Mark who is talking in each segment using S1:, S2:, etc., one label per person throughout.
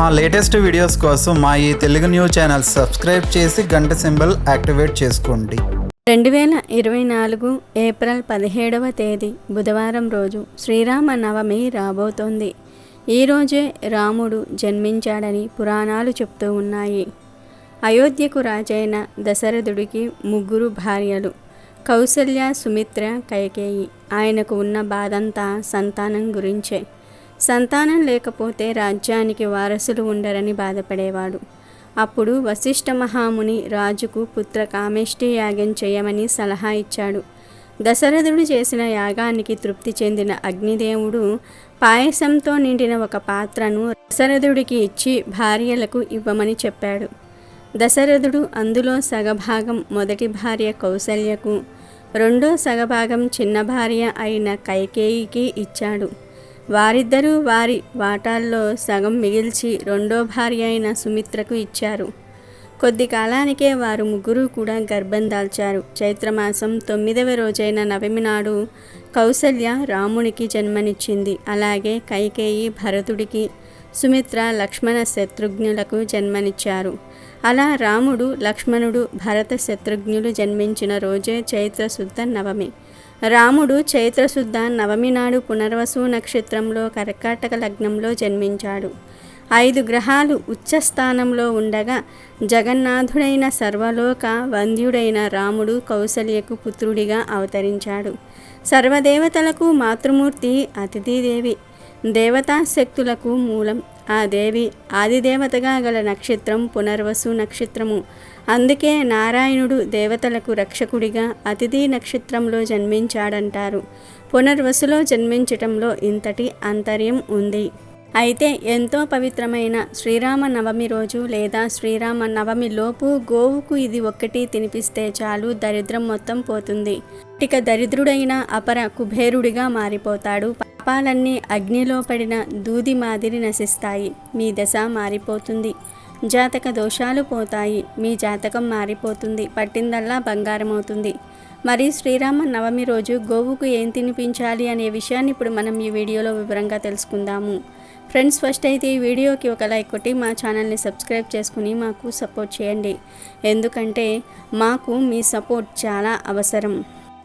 S1: మా latest videos కోసం మా ఈ తెలుగు న్యూస్ ఛానల్ సబ్స్క్రైబ్ చేసి గంట సింబల్ యాక్టివేట్ చేసుకోండి.
S2: రెండు వేల ఇరవై నాలుగు ఏప్రిల్ పదిహేడవ తేదీ బుధవారం రోజు శ్రీరామ నవమి రాబోతోంది ఈరోజే రాముడు జన్మించాడని పురాణాలు చెప్తూ ఉన్నాయి. అయోధ్యకు రాజైన దశరథుడికి ముగ్గురు భార్యలు కౌసల్య సుమిత్ర కైకేయి. ఆయనకు ఉన్న బాధంతా సంతానం గురించే. సంతానం లేకపోతే రాజ్యానికి వారసులు ఉండరని బాధపడేవాడు. అప్పుడు వశిష్ఠ మహాముని రాజుకు పుత్ర కామేష్టి యాగం చేయమని సలహా ఇచ్చాడు. దశరథుడు చేసిన యాగానికి తృప్తి చెందిన అగ్నిదేవుడు పాయసంతో నిండిన ఒక పాత్రను దశరథుడికి ఇచ్చి భార్యలకు ఇవ్వమని చెప్పాడు. దశరథుడు అందులో సగభాగం మొదటి భార్య కౌసల్యకు రెండో సగభాగం చిన్న భార్య అయిన కైకేయికి ఇచ్చాడు. వారిద్దరూ వారి వాటాల్లో సగం మిగిల్చి రెండో భార్య అయిన సుమిత్రకు ఇచ్చారు. కొద్ది కాలానికే వారు ముగ్గురు కూడా గర్భం దాల్చారు. చైత్రమాసం తొమ్మిదవ రోజైన నవమి నాడు కౌసల్య రామునికి జన్మనిచ్చింది. అలాగే కైకేయి భరతుడికి సుమిత్ర లక్ష్మణ శత్రుఘ్నులకు జన్మనిచ్చారు. అలా రాముడు లక్ష్మణుడు భరత శత్రుఘ్నులు జన్మించిన రోజే చైత్ర శుద్ధ నవమి. రాముడు చైత్రశుద్ధ నవమి నాడు పునర్వసు నక్షత్రంలో కర్కాటక లగ్నంలో జన్మించాడు. ఐదు గ్రహాలు ఉచ్చస్థానంలో ఉండగా జగన్నాథుడైన సర్వలోక వంద్యుడైన రాముడు కౌసల్యకు పుత్రుడిగా అవతరించాడు. సర్వదేవతలకు మాతృమూర్తి అతిథిదేవి. దేవతాశక్తులకు మూలం. ఆ దేవి ఆదిదేవతగా గల నక్షత్రం పునర్వసు నక్షత్రము. అందుకే నారాయణుడు దేవతలకు రక్షకుడిగా అతిథి నక్షత్రంలో జన్మించాడంటారు. పునర్వసులో జన్మించటంలో ఇంతటి అంతర్యం ఉంది. అయితే ఎంతో పవిత్రమైన శ్రీరామ నవమి రోజు లేదా శ్రీరామ నవమి లోపు గోవుకు ఇది ఒక్కటి తినిపిస్తే చాలు దరిద్రం మొత్తం పోతుంది. ఇక దరిద్రుడైన అపర కుబేరుడిగా మారిపోతాడు. పాపాలన్నీ అగ్నిలో పడిన దూది మాదిరి నశిస్తాయి. మీ దశ మారిపోతుంది. జాతక దోషాలు పోతాయి. మీ జాతకం మారిపోతుంది. పట్టిందల్లా బంగారం అవుతుంది మరి శ్రీరామ నవమి రోజు గోవుకు ఏం తినిపించాలి అనే విషయాన్ని ఇప్పుడు మనం ఈ వీడియోలో వివరంగా తెలుసుకుందాము. ఫ్రెండ్స్ ఫస్ట్ అయితే ఈ వీడియోకి ఒక లైక్ కొట్టి మా ఛానల్ని సబ్స్క్రైబ్ చేసుకుని మాకు సపోర్ట్ చేయండి. ఎందుకంటే మాకు మీ సపోర్ట్ చాలా అవసరం.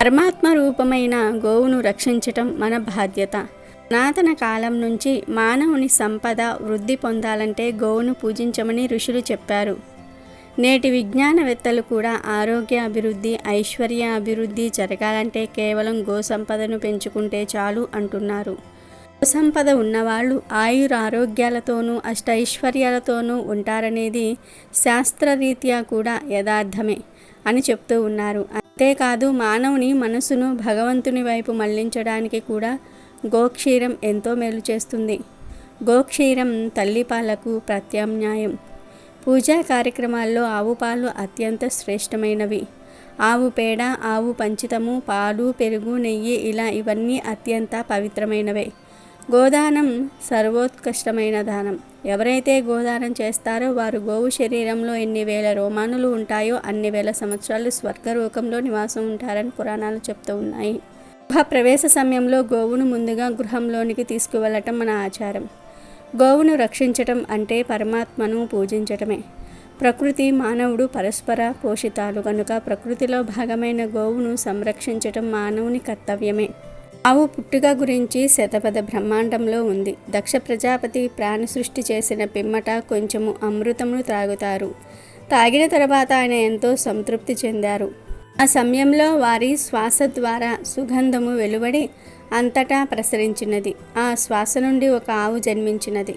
S2: పరమాత్మ రూపమైన గోవును రక్షించటం మన బాధ్యత. పురాతన కాలం నుంచి మానవుని సంపద వృద్ధి పొందాలంటే గోవును పూజించమని ఋషులు చెప్పారు. నేటి విజ్ఞానవేత్తలు కూడా ఆరోగ్య అభివృద్ధి ఐశ్వర్య అభివృద్ధి జరగాలంటే కేవలం గో సంపదను పెంచుకుంటే చాలు అంటున్నారు. సంపద ఉన్నవాళ్ళు ఆయుర ఆరోగ్యాలతోనూ అష్టైశ్వర్యాలతోనూ ఉంటారనేది శాస్త్రరీత్యా కూడా యథార్థమే అని చెప్తూ ఉన్నారు. అంతేకాదు మానవుని మనసును భగవంతుని వైపు మళ్ళించడానికి కూడా గోక్షీరం ఎంతో మేలు చేస్తుంది. గోక్షీరం తల్లిపాలకు ప్రత్యామ్నాయం. పూజా కార్యక్రమాల్లో ఆవు పాలు అత్యంత శ్రేష్టమైనవి. ఆవు పేడ ఆవు పంచితము పాలు పెరుగు నెయ్యి ఇలా ఇవన్నీ అత్యంత పవిత్రమైనవే. గోదానం సర్వోత్కృష్టమైన దానం. ఎవరైతే గోదానం చేస్తారో వారు గోవు శరీరంలో ఎన్ని వేల రోమానులు ఉంటాయో అన్ని వేల సంవత్సరాలు స్వర్గలోకంలో నివాసం ఉంటారని పురాణాలు చెప్తూ ఉన్నాయి. గృహ ప్రవేశ సమయంలో గోవును ముందుగా గృహంలోనికి తీసుకువెళ్ళటం మన ఆచారం. గోవును రక్షించటం అంటే పరమాత్మను పూజించటమే. ప్రకృతి మానవుడు పరస్పర పోషితాలు కనుక ప్రకృతిలో భాగమైన గోవును సంరక్షించటం మానవుని కర్తవ్యమే. ఆవు పుట్టుక గురించి శతపథ బ్రహ్మాండంలో ఉంది. దక్ష ప్రజాపతి ప్రాణ సృష్టి చేసిన పిమ్మట కొంచెము అమృతమును త్రాగుతారు. తాగిన తర్వాత ఆయన ఎంతో సంతృప్తి చెందారు. ఆ సమయంలో వారి శ్వాస ద్వారా సుగంధము వెలువడి అంతటా ప్రసరించినది. ఆ శ్వాస నుండి ఒక ఆవు జన్మించినది.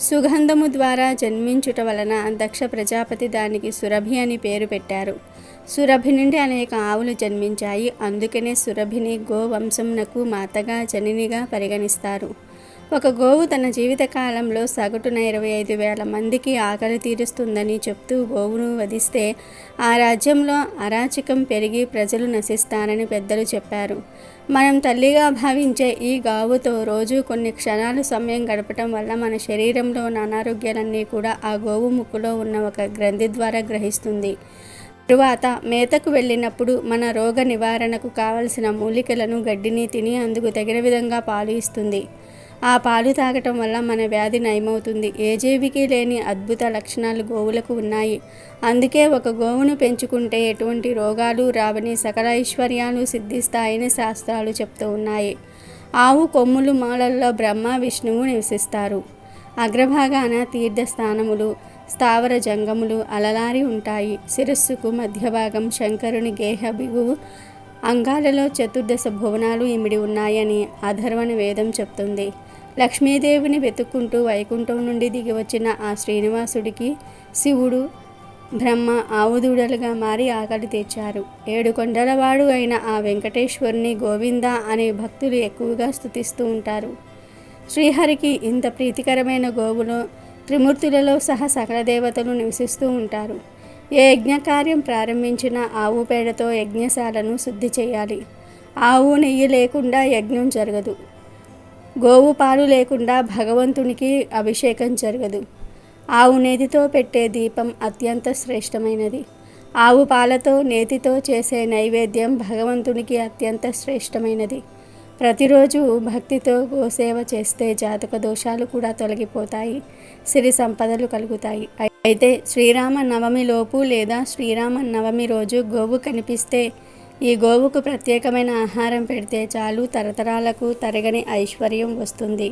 S2: సుగంధము ద్వారా జన్మించుట వలన దక్ష ప్రజాపతి దానికి సురభి అని పేరు పెట్టారు. సురభి నుండి అనేక ఆవులు జన్మించాయి. అందుకనే సురభిని గోవంశంనకు మాతగా జననిగా పరిగణిస్తారు. ఒక గోవు తన జీవితకాలంలో సగటున ఇరవై ఐదు వేల మందికి ఆకలి తీరుస్తుందని చెప్తూ గోవును వధిస్తే ఆ రాజ్యంలో అరాచకం పెరిగి ప్రజలు నశిస్తారని పెద్దలు చెప్పారు. మనం తల్లిగా భావించే ఈ గావుతో రోజు కొన్ని క్షణాలు సమయం గడపటం వల్ల మన శరీరంలో ఉన్న అనారోగ్యాలన్నీ కూడా ఆ గోవు ముక్కులో ఉన్న ఒక గ్రంథి ద్వారా గ్రహిస్తుంది. తరువాత మేతకు వెళ్ళినప్పుడు మన రోగ నివారణకు కావలసిన మూలికలను గడ్డిని తిని అందుకు తగిన విధంగా పాలు ఇస్తుంది. ఆ పాలు తాగటం వల్ల మన వ్యాధి నయమవుతుంది. ఏ జీవికి లేని అద్భుత లక్షణాలు గోవులకు ఉన్నాయి. అందుకే ఒక గోవును పెంచుకుంటే ఎటువంటి రోగాలు రావని సకల ఐశ్వర్యాలు సిద్ధిస్తాయని శాస్త్రాలు చెప్తూ ఉన్నాయి. ఆవు కొమ్ములు మాలల్లో బ్రహ్మ విష్ణువు నివసిస్తారు. అగ్రభాగాన తీర్థస్థానములు స్థావర జంగములు అలలారి ఉంటాయి. శిరస్సుకు మధ్య భాగం శంకరుని గేహ బిగువు అంగాలలో చతుర్దశ భువనాలు ఇమిడి ఉన్నాయని అధర్వణ వేదం చెప్తుంది. లక్ష్మీదేవిని వెతుక్కుంటూ వైకుంఠం నుండి దిగి వచ్చిన ఆ శ్రీనివాసుడికి శివుడు బ్రహ్మ ఆవుదూడలుగా మారి ఆకలి తీర్చారు. ఏడు కొండలవాడు అయిన ఆ వెంకటేశ్వరుని గోవింద అనే భక్తులు ఎక్కువగా స్థుతిస్తూ ఉంటారు. శ్రీహరికి ఇంత ప్రీతికరమైన గోవులో త్రిమూర్తులలో సహా సకల దేవతలు నివసిస్తూ ఉంటారు. ఏ యజ్ఞకార్యం ప్రారంభించినా ఆవు పేడతో యజ్ఞశాలను శుద్ధి చేయాలి. ఆవు నెయ్యి లేకుండా యజ్ఞం జరగదు. గోవు పాలు లేకుండా భగవంతునికి అభిషేకం జరగదు. ఆవు నేతితో పెట్టే దీపం అత్యంత శ్రేష్టమైనది. ఆవు పాలతో నేతితో చేసే నైవేద్యం భగవంతునికి అత్యంత శ్రేష్టమైనది. ప్రతిరోజు భక్తితో గోసేవ చేస్తే జాతక దోషాలు కూడా తొలగిపోతాయి సిరి సంపదలు కలుగుతాయి. అయితే శ్రీరామ నవమి లోపు లేదా శ్రీరామ నవమి రోజు గోవు కనిపిస్తే ఈ గోవుకు ప్రత్యేకమైన ఆహారం పెడితే చాలు తరతరాలకు తరగని ఐశ్వర్యం వస్తుంది.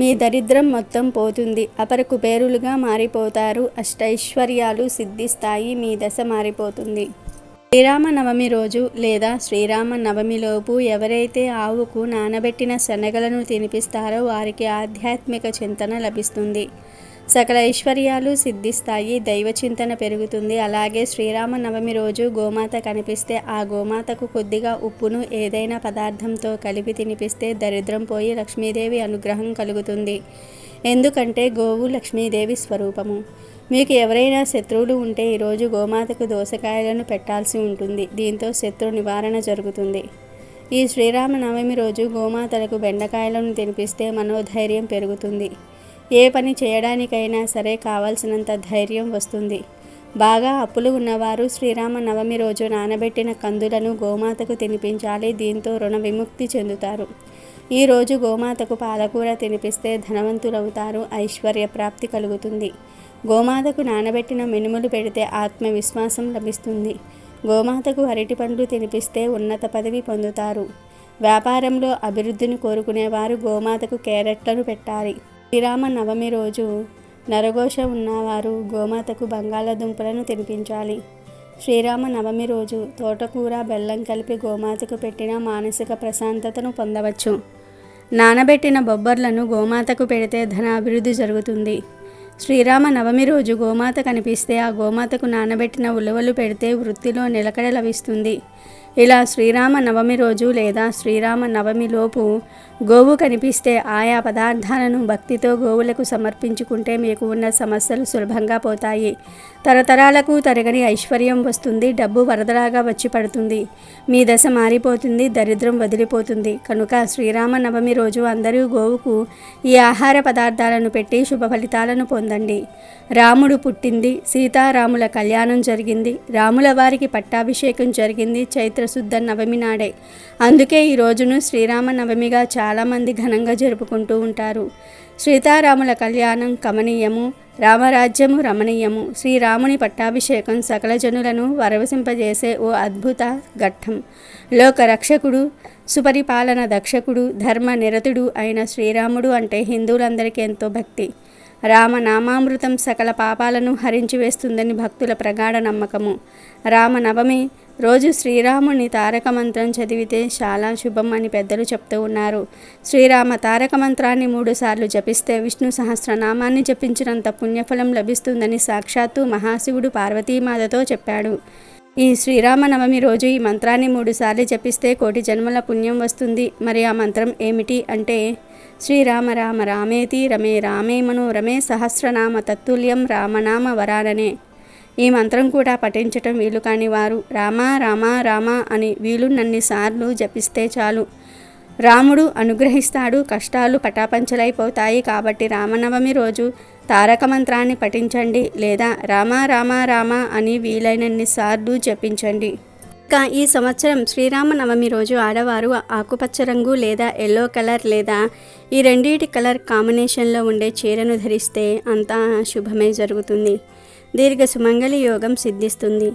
S2: మీ దరిద్రం మొత్తం పోతుంది. అపర కుబేరులుగా మారిపోతారు అష్టైశ్వర్యాలు సిద్ధిస్తాయి మీ దశ మారిపోతుంది. శ్రీరామ నవమి రోజు లేదా శ్రీరామ నవమిలోపు ఎవరైతే ఆవుకు నానబెట్టిన శనగలను తినిపిస్తారో వారికి ఆధ్యాత్మిక చింతన లభిస్తుంది. సకల ఐశ్వర్యాలు సిద్ధిస్తాయి దైవ చింతన పెరుగుతుంది. అలాగే శ్రీరామ నవమి రోజు గోమాత కనిపిస్తే ఆ గోమాతకు కొద్దిగా ఉప్పును ఏదైనా పదార్థంతో కలిపి తినిపిస్తే దరిద్రం పోయి లక్ష్మీదేవి అనుగ్రహం కలుగుతుంది. ఎందుకంటే గోవు లక్ష్మీదేవి స్వరూపము. మీకు ఎవరైనా శత్రువులు ఉంటే ఈరోజు గోమాతకు దోసకాయలను పెట్టాల్సి ఉంటుంది. దీంతో శత్రు నివారణ జరుగుతుంది. ఈ శ్రీరామ నవమి రోజు గోమాతలకు బెండకాయలను తినిపిస్తే మనోధైర్యం పెరుగుతుంది. ఏ పని చేయడానికైనా సరే కావాల్సినంత ధైర్యం వస్తుంది. బాగా అప్పులు ఉన్నవారు శ్రీరామ నవమి రోజు నానబెట్టిన కందులను గోమాతకు తినిపించాలి. దీంతో రుణ విముక్తి చెందుతారు. ఈరోజు గోమాతకు పాలకూర తినిపిస్తే ధనవంతులవుతారు. ఐశ్వర్య ప్రాప్తి కలుగుతుంది. గోమాతకు నానబెట్టిన మినుములు పెడితే ఆత్మవిశ్వాసం లభిస్తుంది. గోమాతకు అరటి పండ్లు తినిపిస్తే ఉన్నత పదవి పొందుతారు. వ్యాపారంలో అభివృద్ధిని కోరుకునేవారు గోమాతకు క్యారెట్లను పెట్టాలి. శ్రీరామ నవమి రోజు నరఘోష ఉన్నవారు గోమాతకు బంగాళాదుంపలను తినిపించాలి. శ్రీరామ నవమి రోజు తోటకూర బెల్లం కలిపి గోమాతకు పెట్టిన మానసిక ప్రశాంతతను పొందవచ్చు. నానబెట్టిన బొబ్బర్లను గోమాతకు పెడితే ధన అభివృద్ధి జరుగుతుంది. శ్రీరామ నవమి రోజు గోమాత కనిపిస్తే ఆ గోమాతకు నానబెట్టిన ఉలవలు పెడితే వృత్తిలో నిలకడ లభిస్తుంది. ఇలా శ్రీరామ నవమి రోజు లేదా శ్రీరామ నవమిలోపు గోవు కనిపిస్తే ఆయా పదార్థాలను భక్తితో గోవులకు సమర్పించుకుంటే మీకు ఉన్న సమస్యలు సులభంగా పోతాయి. తరతరాలకు తరగని ఐశ్వర్యం వస్తుంది డబ్బు వరదలాగా వచ్చి పడుతుంది. మీ దశ మారిపోతుంది దరిద్రం వదిలిపోతుంది. కనుక శ్రీరామ నవమి రోజు అందరూ గోవుకు ఈ ఆహార పదార్థాలను పెట్టి శుభ ఫలితాలను పొందండి. రాముడు పుట్టింది సీతారాముల కళ్యాణం జరిగింది రాముల వారికి పట్టాభిషేకం జరిగింది చైత్రశుద్ధ నవమి నాడే. అందుకే ఈ రోజును శ్రీరామ నవమిగా చాలామంది ఘనంగా జరుపుకుంటూ ఉంటారు. సీతారాముల కళ్యాణం కమనీయము రామరాజ్యము రమణీయము శ్రీరాముని పట్టాభిషేకం సకల జనులను వరవసింపజేసే ఓ అద్భుత ఘట్టం. లోక రక్షకుడు సుపరిపాలన దక్షకుడు ధర్మ నిరతుడు అయిన శ్రీరాముడు అంటే హిందువులందరికీ ఎంతో భక్తి. రామనామామృతం సకల పాపాలను హరించి వేస్తుందని భక్తుల ప్రగాఢ నమ్మకము. రామనవమి రోజు శ్రీరాముని తారక మంత్రం చదివితే చాలా శుభం అని పెద్దలు చెప్తూ ఉన్నారు. శ్రీరామ తారక మంత్రాన్ని మూడుసార్లు జపిస్తే విష్ణు సహస్రనామాన్ని జపించినంత పుణ్యఫలం లభిస్తుందని సాక్షాత్తు మహాశివుడు పార్వతీమాతతో చెప్పాడు. ఈ శ్రీరామనవమి రోజు ఈ మంత్రాన్ని మూడుసార్లు జపిస్తే కోటి జన్మల పుణ్యం వస్తుంది. మరి ఆ మంత్రం ఏమిటి అంటే శ్రీరామ రామ రామేతి రమే రామేమను రమే సహస్రనామ తత్తుల్యం రామనామ వరాననే. ఈ మంత్రం కూడా పఠించటం వీలు కాని వారు రామ రామ రామ అని వీలున్నన్ని సార్లు జపిస్తే చాలు. రాముడు అనుగ్రహిస్తాడు కష్టాలు పటాపంచలైపోతాయి కాబట్టి రామనవమి రోజు తారక మంత్రాన్ని పఠించండి లేదా రామ రామ రామ అని వీలైనన్ని సార్లు జపించండి. ఇక ఈ సంవత్సరం శ్రీరామనవమి రోజు ఆడవారు ఆకుపచ్చ రంగు లేదా ఎల్లో కలర్ లేదా ఈ రెండింటి కలర్ కాంబినేషన్లో ఉండే చీరను ధరిస్తే అంతా శుభమే జరుగుతుంది. దీర్ఘ సుమంగళి యోగం సిద్ధిస్తుంది.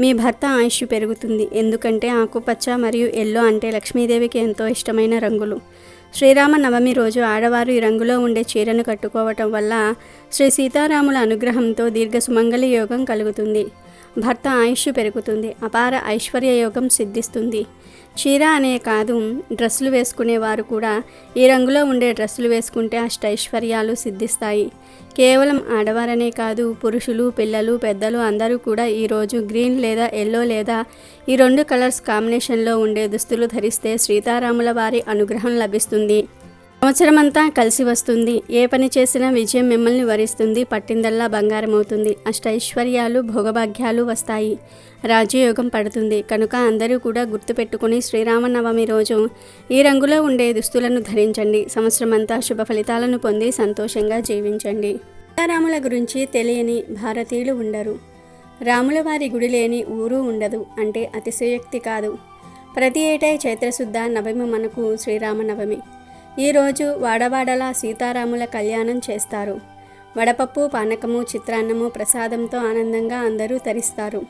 S2: మీ భర్త ఆయుష్ పెరుగుతుంది. ఎందుకంటే ఆకుపచ్చ మరియు ఎల్లో అంటే లక్ష్మీదేవికి ఎంతో ఇష్టమైన రంగులు. శ్రీరామ నవమి రోజు ఆడవారు ఈ రంగులో ఉండే చీరను కట్టుకోవటం వల్ల శ్రీ సీతారాముల అనుగ్రహంతో దీర్ఘ సుమంగళి యోగం కలుగుతుంది. భర్త ఆయుష్ పెరుగుతుంది అపార ఐశ్వర్య యోగం సిద్ధిస్తుంది. చీర అనే కాదు డ్రెస్సులు వేసుకునేవారు కూడా. ఈ రంగులో ఉండే డ్రెస్సులు వేసుకుంటే అష్టైశ్వర్యాలు సిద్ధిస్తాయి. కేవలం ఆడవారనే కాదు పురుషులు పిల్లలు పెద్దలు అందరూ కూడా ఈరోజు గ్రీన్ లేదా ఎల్లో లేదా ఈ రెండు కలర్స్ కాంబినేషన్లో ఉండే దుస్తులు ధరిస్తే సీతారాముల వారి అనుగ్రహం లభిస్తుంది. సంవత్సరమంతా కలిసి వస్తుంది. ఏ పని చేసినా విజయం మిమ్మల్ని వరిస్తుంది. పట్టిందల్లా బంగారం అవుతుంది అష్టైశ్వర్యాలు భోగభాగ్యాలు వస్తాయి. రాజయోగం పడుతుంది. కనుక అందరూ కూడా గుర్తుపెట్టుకుని శ్రీరామనవమి రోజు ఈ రంగులో ఉండే దుస్తులను ధరించండి. సంవత్సరమంతా శుభ ఫలితాలను పొంది సంతోషంగా జీవించండి. సీతారాముల గురించి తెలియని భారతీయులు ఉండరు. రాముల వారి గుడి లేని ఊరు ఉండదు. అంటే అతిశయోక్తి కాదు. ప్రతి ఏటా చైత్రశుద్ధ నవమి మనకు శ్రీరామనవమి. ఈరోజు వాడవాడలా సీతారాముల కళ్యాణం చేస్తారు. వడపప్పు పానకము చిత్రాన్నము ప్రసాదంతో ఆనందంగా అందరూ తరిస్తారు.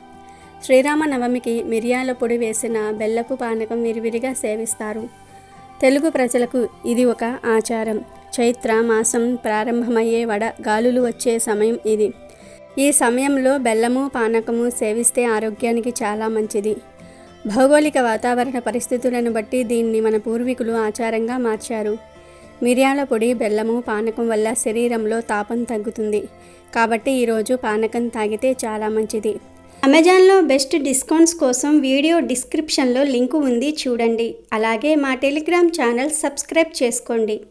S2: శ్రీరామనవమికి మిరియాల పొడి వేసిన బెల్లపు పానకం విరివిరిగా సేవిస్తారు. తెలుగు ప్రజలకు ఇది ఒక ఆచారం. చైత్ర మాసం ప్రారంభమయ్యే వడ గాలులు వచ్చే సమయం ఇది. ఈ సమయంలో బెల్లము పానకము సేవిస్తే ఆరోగ్యానికి చాలా మంచిది. భౌగోళిక వాతావరణ పరిస్థితులను బట్టి దీన్ని మన పూర్వీకులు ఆచారంగా మార్చారు. మిరియాల పొడి బెల్లము పానకం వల్ల శరీరంలో తాపం తగ్గుతుంది. కాబట్టి ఈరోజు పానకం తాగితే చాలా మంచిది. అమెజాన్లో బెస్ట్ డిస్కౌంట్స్ కోసం వీడియో డిస్క్రిప్షన్లో లింకు ఉంది చూడండి. అలాగే మా టెలిగ్రామ్ ఛానల్ సబ్స్క్రైబ్ చేసుకోండి.